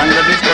বাংলাদেশ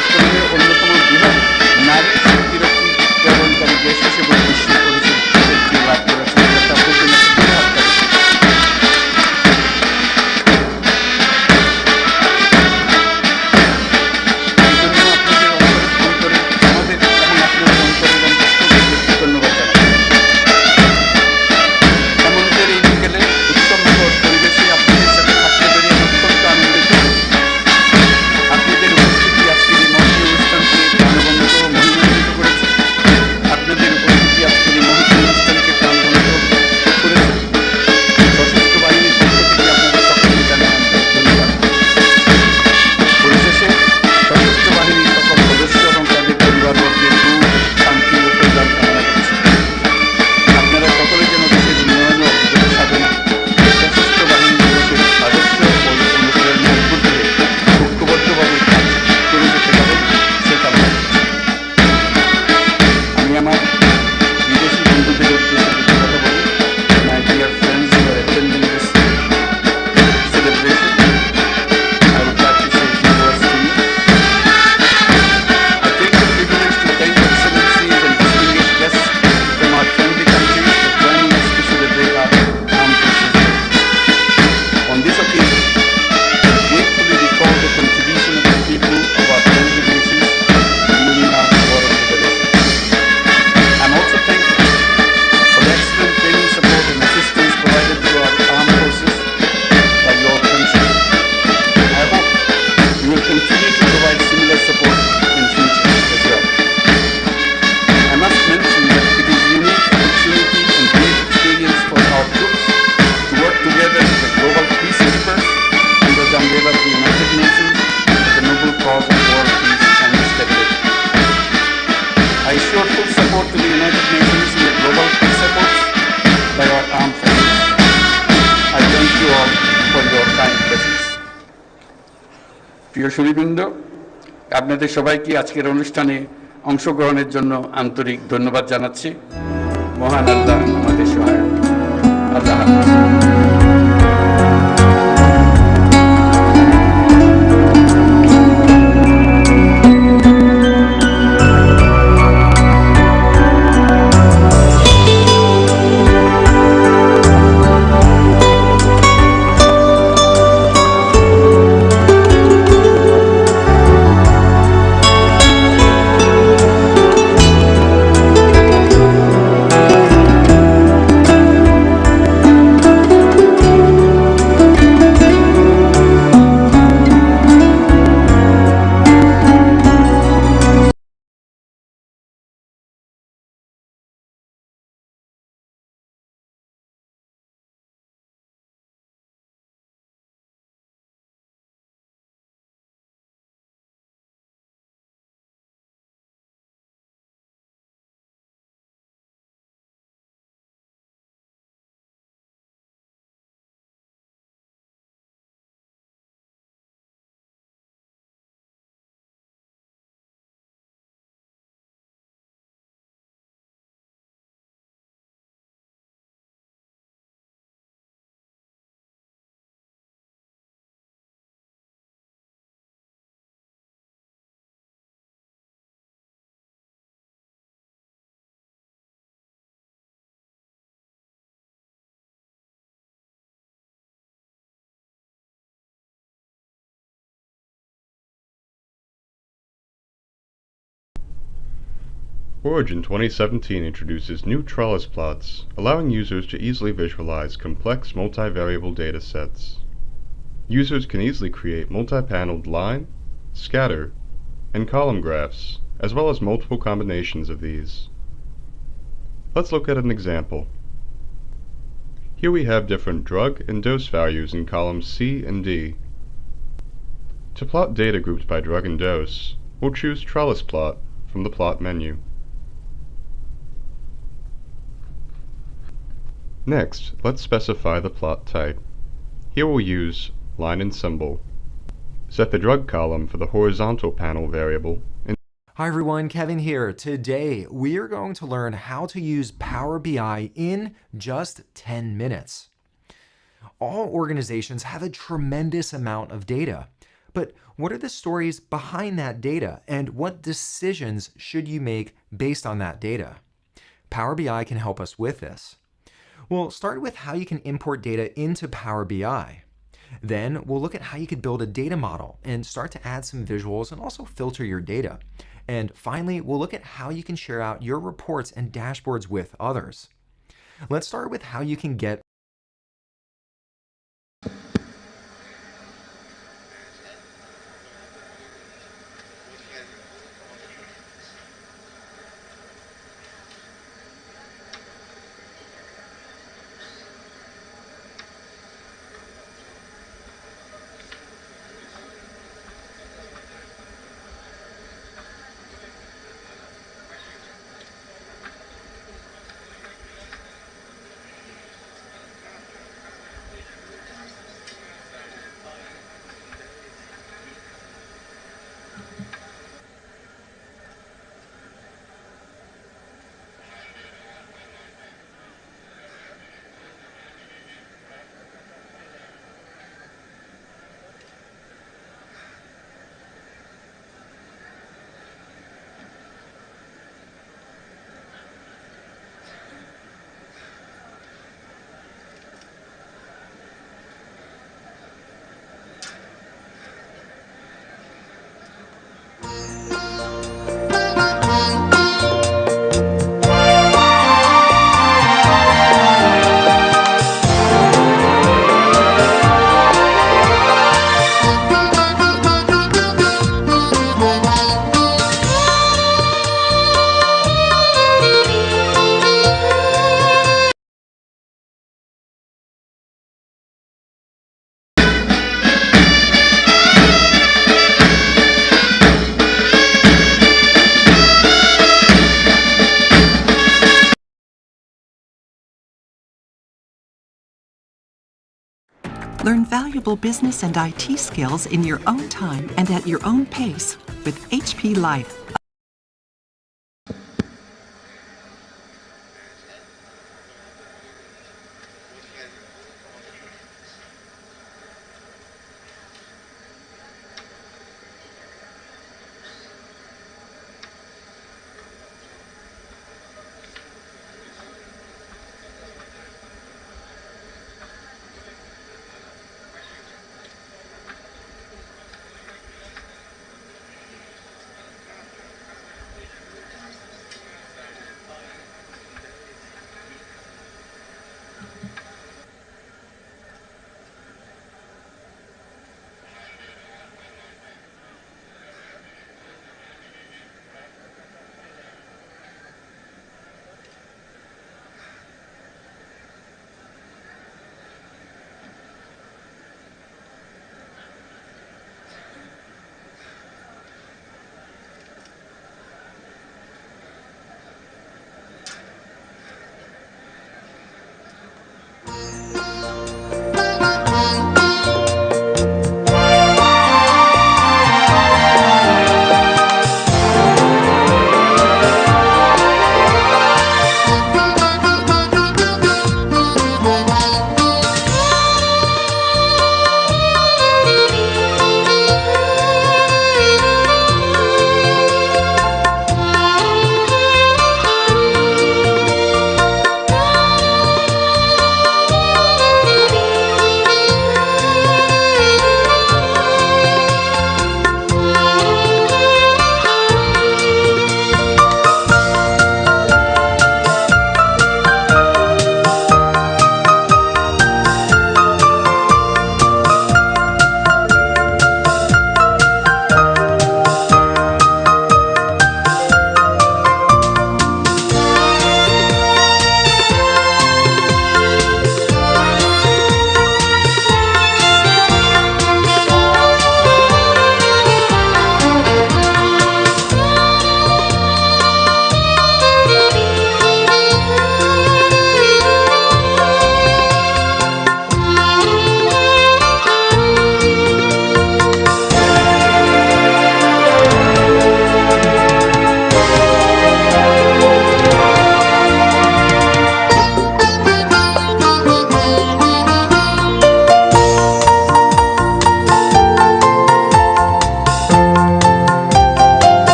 প্রিয় সুরীবৃন্দ আপনাদের সবাইকে আজকের অনুষ্ঠানে অংশগ্রহণের জন্য আন্তরিক ধন্যবাদ জানাচ্ছি। মহান আল্লাহ। Origin 2017 introduces new trellis plots, allowing users to easily visualize complex multivariable data sets. Users can easily create multi-paneled line, scatter, and column graphs, as well as multiple combinations of these. Let's look at an example. Here we have different drug and dose values in columns C and D. To plot data grouped by drug and dose, we'll choose Trellis Plot from the Plot menu. Next, let's specify the plot type. Here we'll use line and symbol. Set the drug column for the horizontal panel variable Hi everyone, Kevin here. Today we are going to learn how to use Power BI in just 10 minutes. All organizations have a tremendous amount of data, But what are the stories behind that data and what decisions should you make based on that data? Power BI can help us with this. We'll start with how you can import data into Power BI. Then we'll look at how you could build a data model and start to add some visuals and also filter your data. And finally, we'll look at how you can share out your reports and dashboards with others. Let's start with how you can get business and IT skills in your own time and at your own pace with HP Life.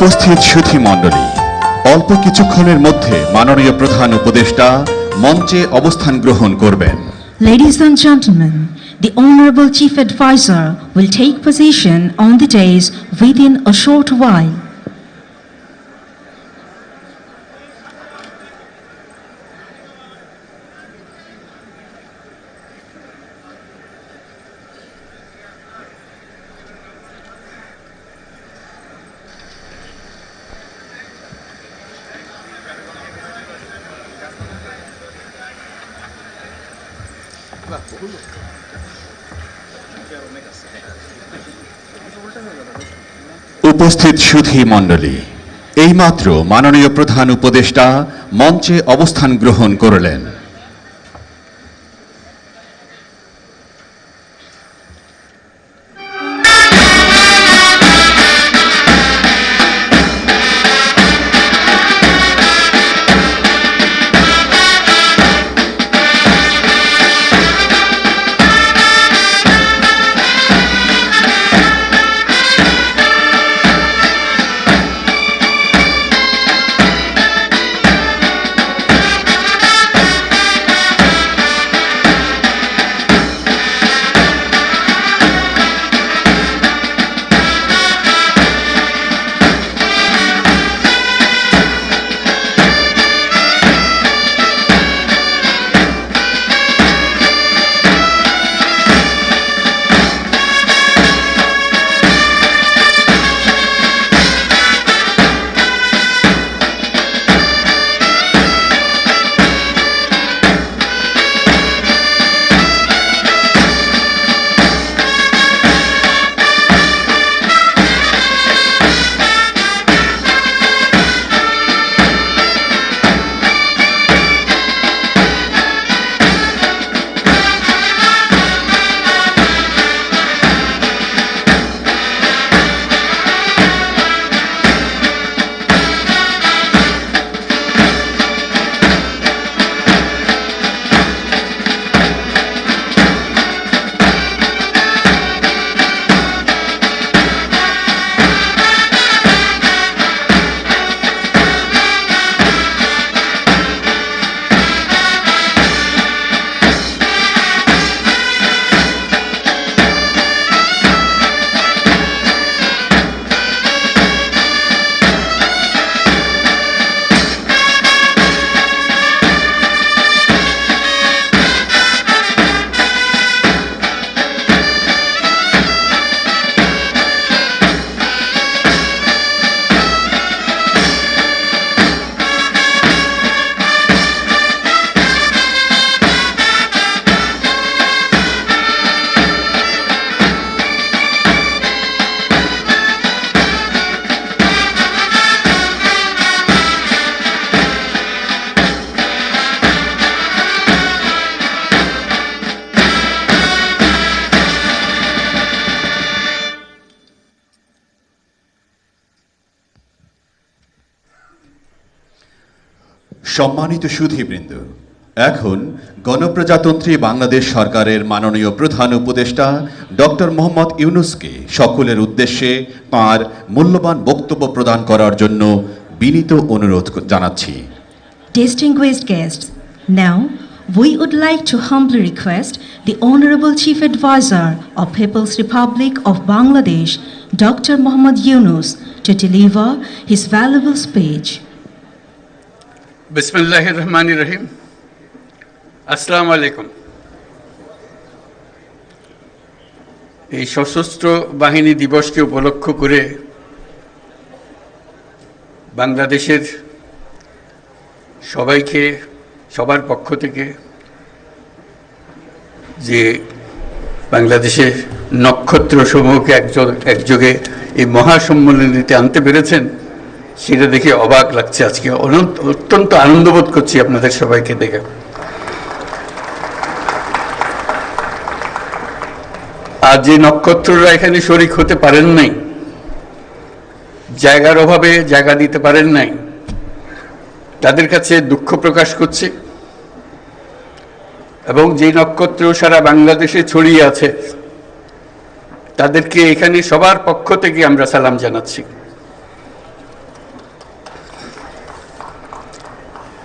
উপস্থিত সুথি মন্ডলী অল্প কিছুক্ষণের মধ্যে মাননীয় প্রধান উপদেষ্টা মঞ্চে অবস্থান গ্রহণ করবেন। Ladies and gentleman the honourable chief adviser will take position on the dais within a short while উপস্থিত সুধী মণ্ডলী এইমাত্র মাননীয় প্রধান উপদেষ্টা মঞ্চে অবস্থান গ্রহণ করলেন। সম্মানিত সুধীবৃন্দ এখন গণপ্রজাতন্ত্রী বাংলাদেশ সরকারের মাননীয় প্রধান উপদেষ্টা ডক্টর মোহাম্মদ ইউনুসকে সকলের উদ্দেশ্যে তাঁর মূল্যবান বক্তব্য প্রদান করার জন্য বিনীত অনুরোধ জানাচ্ছি we would like to humbly request the Honorable Chief Advisor of People's Republic of Bangladesh, Dr. Muhammad Yunus, to deliver his valuable speech. বিসমিল্লাহ রহমান রহিম। আসসালামু আলাইকুম। এই সশস্ত্র বাহিনী দিবসকে উপলক্ষ করে বাংলাদেশের সবাইকে, সবার পক্ষ থেকে যে বাংলাদেশের নক্ষত্র সমূহকে একযোগ এই মহাসম্মেলনীতে আনতে পেরেছেন সেটা দেখে অবাক লাগছে আজকে। অনন্ত, অত্যন্ত আনন্দবোধ করছি আপনাদের সবাইকে দেখে। আর যে নক্ষত্ররা এখানে শরিক হতে পারেন নাই, জায়গার অভাবে জায়গা দিতে পারেন নাই, তাদের কাছে দুঃখ প্রকাশ করছি। এবং যে নক্ষত্র সারা বাংলাদেশে ছড়িয়ে আছে, তাদেরকে এখানে সবার পক্ষ থেকে আমরা সালাম জানাচ্ছি।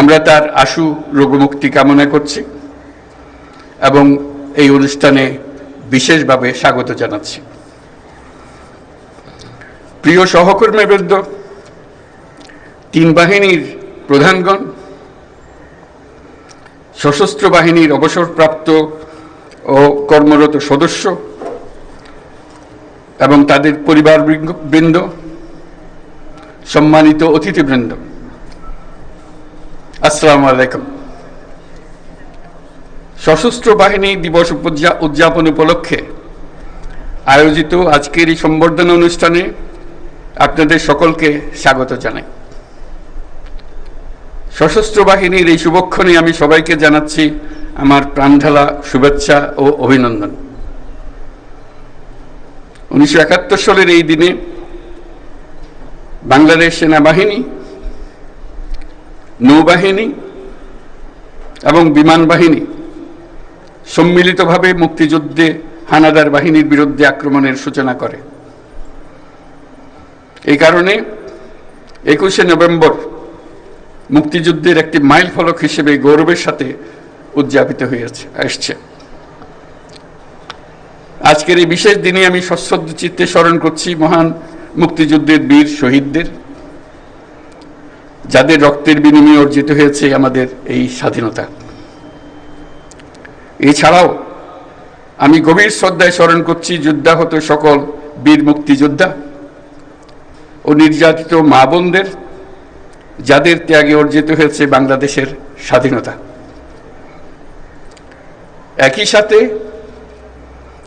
আমরা তার আশু রোগমুক্তি কামনা করছি এবং এই অনুষ্ঠানে বিশেষভাবে স্বাগত জানাচ্ছি। প্রিয় সহকর্মীবৃন্দ তিন বাহিনীর প্রধানগণ, সশস্ত্র বাহিনীর অবসরপ্রাপ্ত ও কর্মরত সদস্য এবং তাদের পরিবার বৃন্দ সম্মানিত অতিথিবৃন্দ আসসালামু আলাইকুম। সশস্ত্র বাহিনী দিবস উদযাপন উপলক্ষে আয়োজিত আজকের এই সম্বর্ধনা অনুষ্ঠানে আপনাদের সকলকে স্বাগত জানাই। সশস্ত্র বাহিনীর এই শুভক্ষণে আমি সবাইকে জানাচ্ছি আমার প্রাণঢালা শুভেচ্ছা ও অভিনন্দন। উনিশশো একাত্তর সালের এই দিনে বাংলাদেশ সেনাবাহিনী নৌবাহিনী এবং বিমান বাহিনী সম্মিলিতভাবে মুক্তিযুদ্ধে হানাদার বাহিনীর বিরুদ্ধে আক্রমণের সূচনা করে। এই কারণে একুশে নভেম্বর মুক্তিযুদ্ধের একটি মাইল ফলক হিসেবে গৌরবের সাথে উদযাপিত হয়েছে, আসছে। আজকের এই বিশেষ দিনে আমি সশ্রদ্ধ চিত্তে স্মরণ করছি মহান মুক্তিযুদ্ধের বীর শহীদদের। যাদের রক্তের বিনিময়ে অর্জিত হয়েছে আমাদের এই স্বাধীনতা। এছাড়াও আমি গভীর শ্রদ্ধায় স্মরণ করছি যুদ্ধাহত সকল বীর মুক্তিযোদ্ধা ও নির্যাতিত মা বোনদের, যাদের ত্যাগে অর্জিত হয়েছে বাংলাদেশের স্বাধীনতা। একই সাথে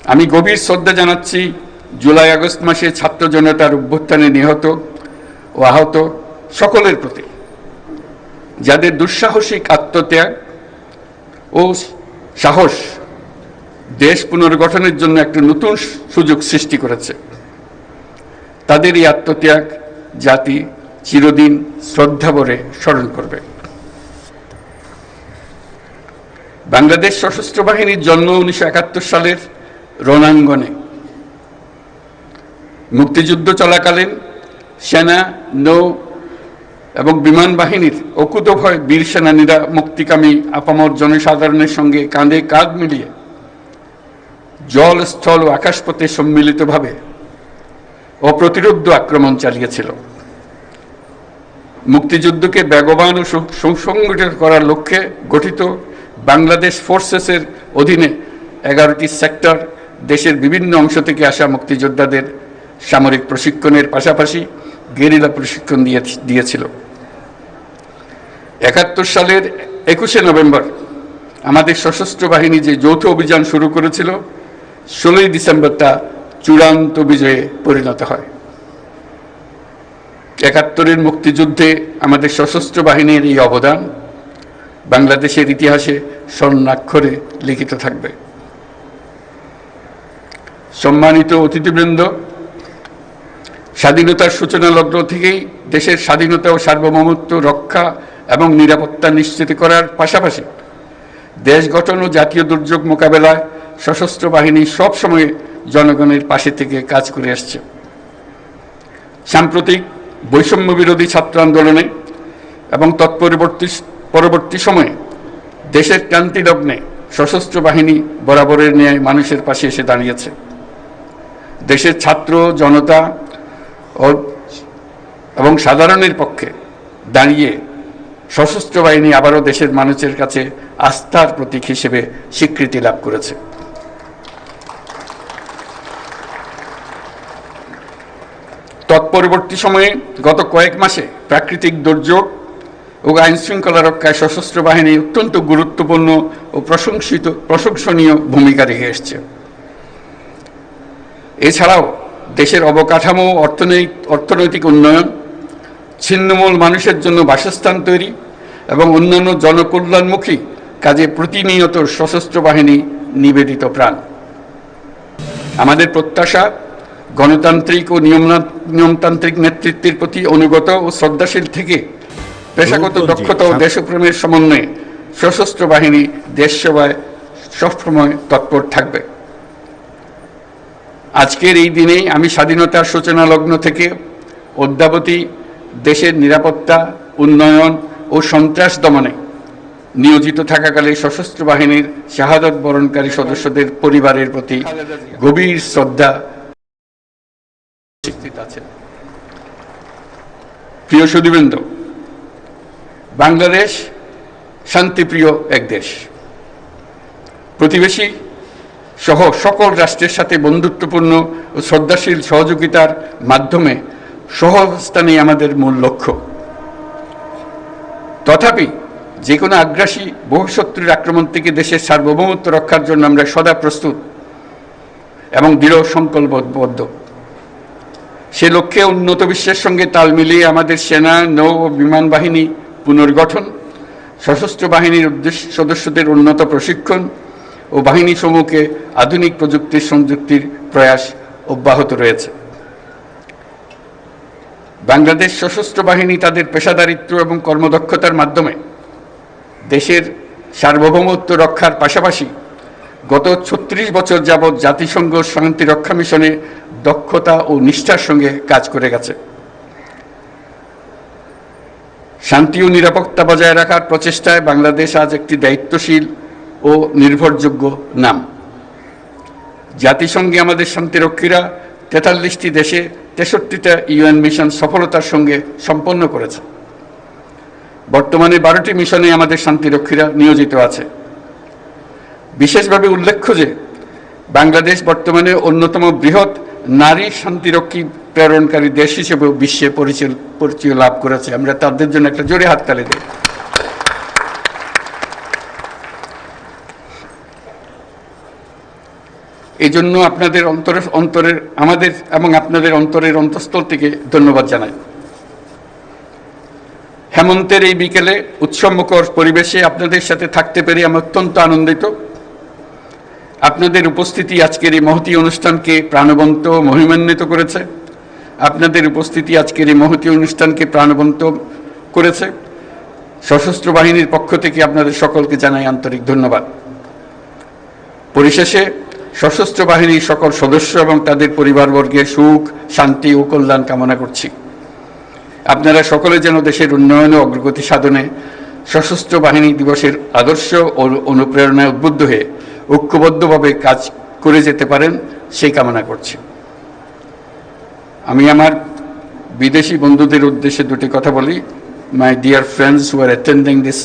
আমি গভীর শ্রদ্ধা জানাচ্ছি জুলাই আগস্ট মাসে ছাত্র জনতার অভ্যুত্থানে নিহত ও আহত সকলের প্রতি। যাদের দুঃসাহসিক আত্মত্যাগ ও সাহস দেশ পুনর্গঠনের জন্য একটা নতুন সুযোগ সৃষ্টি করেছে, তাদের এই আত্মত্যাগ জাতি চিরদিন শ্রদ্ধা ভরে স্মরণ করবে। বাংলাদেশ সশস্ত্র বাহিনীর জন্ম উনিশশো একাত্তর সালের রণাঙ্গনে। মুক্তিযুদ্ধ চলাকালীন সেনা নৌ এবং বিমান বাহিনীর অকুতভয় বীর সেনানীরা মুক্তিকামী আপামর জনসাধারণের সঙ্গে কাঁধে কাঁধ মিলিয়ে জল, স্থল ও আকাশপথে সম্মিলিতভাবে অপ্রতিরোধ আক্রমণ চালিয়েছিল। মুক্তিযুদ্ধকে বেগবান ও সুসংগঠিত করার লক্ষ্যে গঠিত বাংলাদেশ ফোর্সেসের অধীনে এগারোটি সেক্টর, দেশের বিভিন্ন অংশ থেকে আসা মুক্তিযোদ্ধাদের সামরিক প্রশিক্ষণের পাশাপাশি গেরিলা প্রশিক্ষণ দিয়ে দিয়েছিল। একাত্তর সালের একুশে নভেম্বর আমাদের সশস্ত্র বাহিনী যে যৌথ অভিযান শুরু করেছিল, ষোলোই ডিসেম্বর তা চূড়ান্ত বিজয়ে পরিণত হয়। একাত্তরের মুক্তিযুদ্ধে আমাদের সশস্ত্র বাহিনীর এই অবদান বাংলাদেশের ইতিহাসে স্বর্ণাক্ষরে লিখিত থাকবে। সম্মানিত অতিথিবৃন্দ, স্বাধীনতার সূচনা লগ্ন থেকেই দেশের স্বাধীনতা ও সার্বভৌমত্ব রক্ষা এবং নিরাপত্তা নিশ্চিত করার পাশাপাশি দেশ গঠন ও জাতীয় দুর্যোগ মোকাবেলায় সশস্ত্র বাহিনী সবসময় জনগণের পাশে থেকে কাজ করে আসছে। সাম্প্রতিক বৈষম্য বিরোধী ছাত্র আন্দোলনে এবং তৎপরবর্তী পরবর্তী সময়ে দেশের ক্রান্তি লগ্নে সশস্ত্র বাহিনী বরাবরের ন্যায় মানুষের পাশে এসে দাঁড়িয়েছে। দেশের ছাত্র, জনতা ও এবং সাধারণের পক্ষে দাঁড়িয়ে সশস্ত্র বাহিনী আবারও দেশের মানুষের কাছে আস্থার প্রতীক হিসেবে স্বীকৃতি লাভ করেছে। তৎপরবর্তী সময়ে গত কয়েক মাসে প্রাকৃতিক দুর্যোগ ও আইন শৃঙ্খলা রক্ষায় সশস্ত্র বাহিনী অত্যন্ত গুরুত্বপূর্ণ ও প্রশংসিত, প্রশংসনীয় ভূমিকা রেখে এসছে। এছাড়াও দেশের অবকাঠামো অর্থনৈতিক অর্থনৈতিক উন্নয়ন ছিন্নমূল মানুষের জন্য বাসস্থান তৈরি এবং অন্যান্য জনকল্যাণমুখী কাজে প্রতিনিয়ত সশস্ত্র বাহিনী নিবেদিত প্রাণ। আমাদের প্রত্যাশা গণতান্ত্রিক ও নিয়মতান্ত্রিক নেতৃত্বের প্রতি অনুগত ও শ্রদ্ধাশীল থেকে পেশাগত দক্ষতা ও দেশপ্রেমের সমন্বয়ে সশস্ত্র বাহিনী দেশ সেবায় সবসময় তৎপর থাকবে। আজকের এই দিনেই আমি স্বাধীনতার সূচনা লগ্ন থেকে অদ্যাবধি দেশের নিরাপত্তা, উন্নয়ন ও সন্ত্রাস দমনে নিয়োজিত থাকাকালে সশস্ত্র বাহিনীর শাহাদত বরণকারী সদস্যদের পরিবারের প্রতি গভীর শ্রদ্ধা প্রিয় সুদীবৃন্দ বাংলাদেশ শান্তিপ্রিয় এক দেশ। প্রতিবেশী সহ সকল রাষ্ট্রের সাথে বন্ধুত্বপূর্ণ ও শ্রদ্ধাশীল সহযোগিতার মাধ্যমে সহাবস্থানই আমাদের মূল লক্ষ্য। তথাপি যে কোনো আগ্রাসী বহুশত্রুর আক্রমণ থেকে দেশের সার্বভৌমত্ব রক্ষার জন্য আমরা সদা প্রস্তুত এবং দৃঢ় সংকল্পবদ্ধ। সে লক্ষ্যে উন্নত বিশ্বের সঙ্গে তাল মিলিয়ে আমাদের সেনা, নৌ ও বিমান বাহিনী পুনর্গঠন, সশস্ত্র বাহিনীর উদ্দেশ্য সদস্যদের উন্নত প্রশিক্ষণ ও বাহিনী সমূহকে আধুনিক প্রযুক্তির সংযুক্তির প্রয়াস অব্যাহত রয়েছে। বাংলাদেশ সশস্ত্র বাহিনী তাদের পেশাদারিত্ব এবং কর্মদক্ষতার মাধ্যমে দেশের সার্বভৌমত্ব রক্ষার পাশাপাশি গত ছত্রিশ বছর যাবৎ জাতিসংঘ শান্তি রক্ষা মিশনে দক্ষতা ও নিষ্ঠার সঙ্গে কাজ করে গেছে। শান্তি ও নিরাপত্তা বজায় রাখার প্রচেষ্টায় বাংলাদেশ আজ একটি দায়িত্বশীল ও নির্ভরযোগ্য নাম। জাতিসংঘে আমাদের শান্তিরক্ষীরা তেতাল্লিশটি দেশে তেষট্টিটা ইউএন মিশন সফলতার সঙ্গে সম্পন্ন করেছে। বর্তমানে বারোটি মিশনে আমাদের শান্তিরক্ষীরা নিয়োজিত আছে। বিশেষভাবে উল্লেখ্য যে, বাংলাদেশ বর্তমানে অন্যতম বৃহৎ নারী শান্তিরক্ষী প্রেরণকারী দেশ হিসেবে বিশ্বে পরিচয় পরিচয় লাভ করেছে। আমরা তাদের জন্য একটা জোরে হাততালি দিই। এই জন্য আপনাদের অন্তরের অন্তরের আমাদের এবং আপনাদের অন্তরের অন্তঃস্থল থেকে ধন্যবাদ জানাই। হেমন্তের এই বিকেলে উৎসবমুখর পরিবেশে আপনাদের সাথে থাকতে পেরে আমি অত্যন্ত আনন্দিত। আপনাদের উপস্থিতি আজকের এই মহতি অনুষ্ঠানকে প্রাণবন্ত মহিমান্বিত করেছে। আপনাদের উপস্থিতি আজকের এই মহতি অনুষ্ঠানকে প্রাণবন্ত করেছে। সশস্ত্র বাহিনীর পক্ষ থেকে আপনাদের সকলকে জানাই আন্তরিক ধন্যবাদ। পরিশেষে সশস্ত্র বাহিনীর সকল সদস্য এবং তাদের পরিবারবর্গের সুখ, শান্তি ও কল্যাণ কামনা করছি। আপনারা সকলে যেন দেশের উন্নয়ন ও অগ্রগতি সাধনে সশস্ত্র বাহিনী দিবসের আদর্শ ও অনুপ্রেরণায় উদ্বুদ্ধ হয়ে ঐক্যবদ্ধভাবে কাজ করে যেতে পারেন, সেই কামনা করছি। আমি আমার বিদেশি বন্ধুদের উদ্দেশ্যে দুটি কথা বলি। My dear friends who are attending this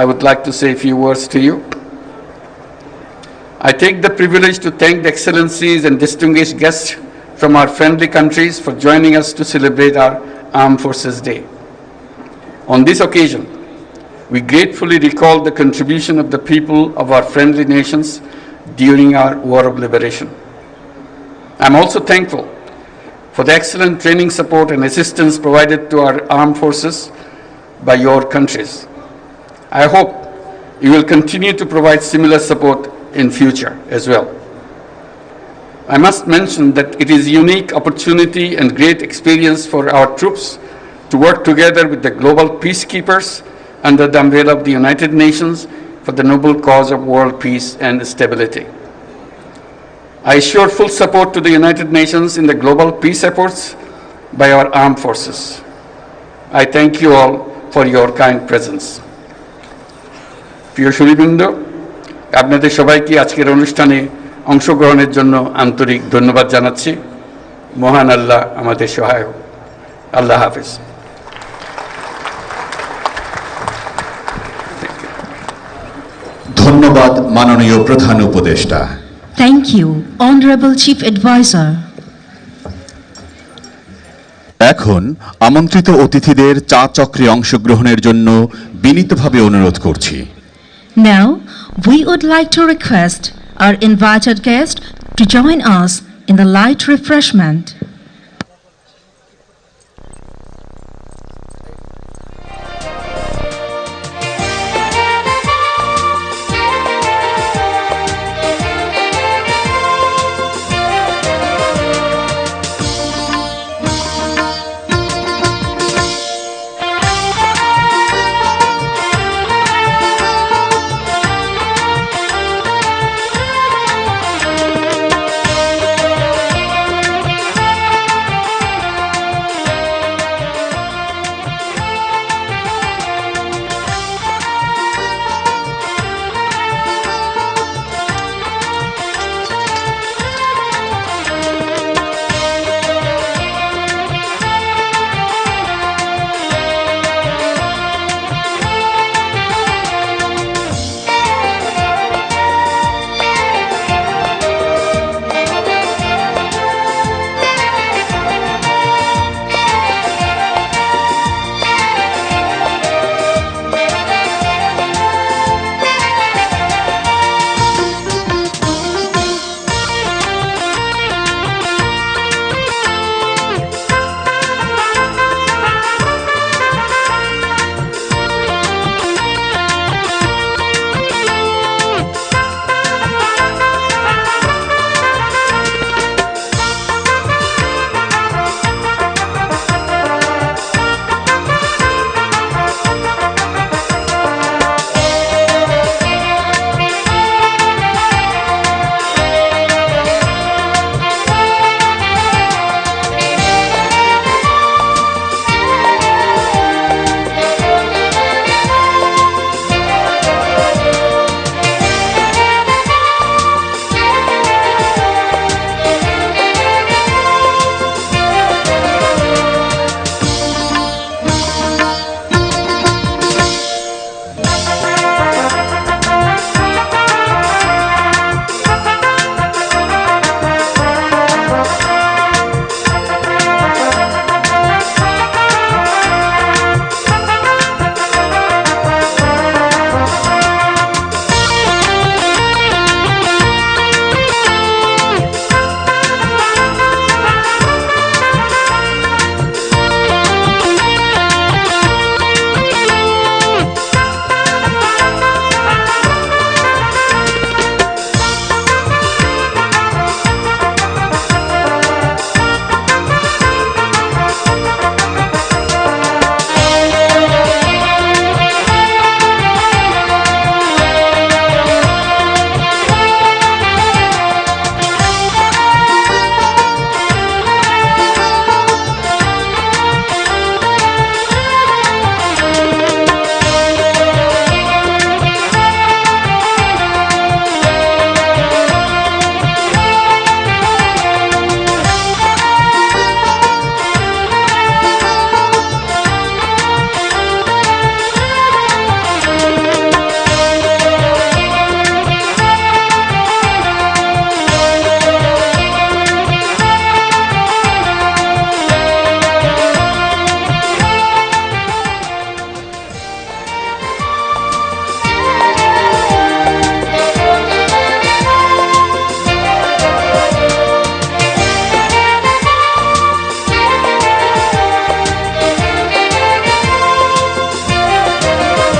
I would like to say a few words to you. I take the privilege to thank the excellencies and distinguished guests from our friendly countries for joining us to celebrate our Armed Forces Day. On this occasion, we gratefully recall the contribution of the people of our friendly nations during our War of Liberation. I'm also thankful for the excellent training support and assistance provided to our armed forces by your countries. I hope you will continue to provide similar support in future as well. I must mention that it is a unique opportunity and great experience for our troops to work together with the global peacekeepers under the umbrella of the United Nations for the noble cause of world peace and stability. I assure full support to the United Nations in the global peace efforts by our armed forces. I thank you all for your kind presence. প্রিয় সুরীবৃন্দ আপনাদের সবাইকে আজকের অনুষ্ঠানে অংশগ্রহণের জন্য আন্তরিক ধন্যবাদ জানাচ্ছি। মহান আল্লাহ আমাদের সহায়ক। আল্লাহ হাফিজ। ধন্যবাদ মাননীয় প্রধান উপদেষ্টা। Thank you honourable chief adviser এখন আমন্ত্রিত অতিথিদের চা চক্রে অংশগ্রহণের জন্য বিনীতভাবে অনুরোধ করছি। Now, we would like to request our invited guest to join us in the light refreshment.